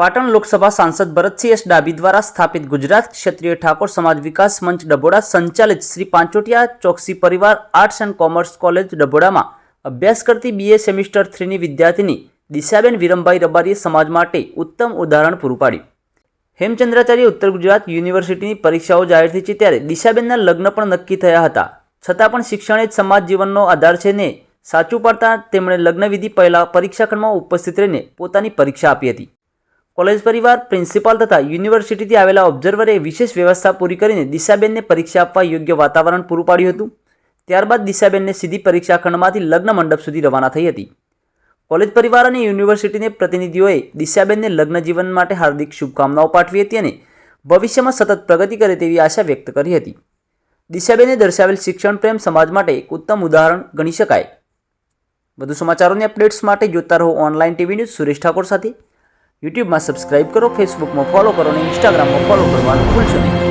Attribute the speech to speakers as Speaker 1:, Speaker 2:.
Speaker 1: પાટણ લોકસભા સાંસદ ભરતસિંહ એસ ડાબી દ્વારા સ્થાપિત ગુજરાત ક્ષત્રિય ઠાકોર સમાજ વિકાસ મંચ ડભોડા સંચાલિત શ્રી પાંચોટિયા ચોકસી પરિવાર આર્ટ્સ એન્ડ કોમર્સ કોલેજ ડભોડામાં અભ્યાસ કરતી બીએ સેમિસ્ટર થ્રીની વિદ્યાર્થીની દિશાબેન વિરમભાઈ રબારીએ સમાજ માટે ઉત્તમ ઉદાહરણ પૂરું પાડ્યું. હેમચંદ્રાચાર્ય ઉત્તર ગુજરાત યુનિવર્સિટીની પરીક્ષાઓ જાહેર થઈ છે ત્યારે દિશાબેનના લગ્ન પણ નક્કી થયા હતા. છતાં પણ શિક્ષણ જ સમાજ જીવનનો આધાર છે ને સાચું પાડતા તેમણે લગ્નવિધિ પહેલાં પરીક્ષાખંડમાં ઉપસ્થિત રહીને પોતાની પરીક્ષા આપી હતી. કોલેજ પરિવાર, પ્રિન્સિપાલ તથા યુનિવર્સિટીથી આવેલા ઓબ્ઝર્વરે વિશેષ વ્યવસ્થા પૂરી કરીને દિશાબેનને પરીક્ષા આપવા યોગ્ય વાતાવરણ પૂરું પાડ્યું હતું. ત્યારબાદ દિશાબેનને સીધી પરીક્ષા ખંડમાંથી લગ્ન મંડપ સુધી રવાના થઈ હતી. કોલેજ પરિવાર અને યુનિવર્સિટીને પ્રતિનિધિઓએ દિશાબેનને લગ્ન જીવન માટે હાર્દિક શુભકામનાઓ પાઠવી હતી અને ભવિષ્યમાં સતત પ્રગતિ કરે તેવી આશા વ્યક્ત કરી હતી. દિશાબેને દર્શાવેલ શિક્ષણ પ્રેમ સમાજ માટે એક ઉત્તમ ઉદાહરણ ગણી શકાય. વધુ સમાચારોની અપડેટ્સ માટે જોતા રહો online TV news Suresh Thakor સાથે. યુટ્યુબમાં સબસ્ક્રાઇબ કરો ફેસબુકમાં ફોલો કરો અને ઇન્સ્ટાગ્રામમાં ફોલો કરવાનું ભૂલશો નહીં.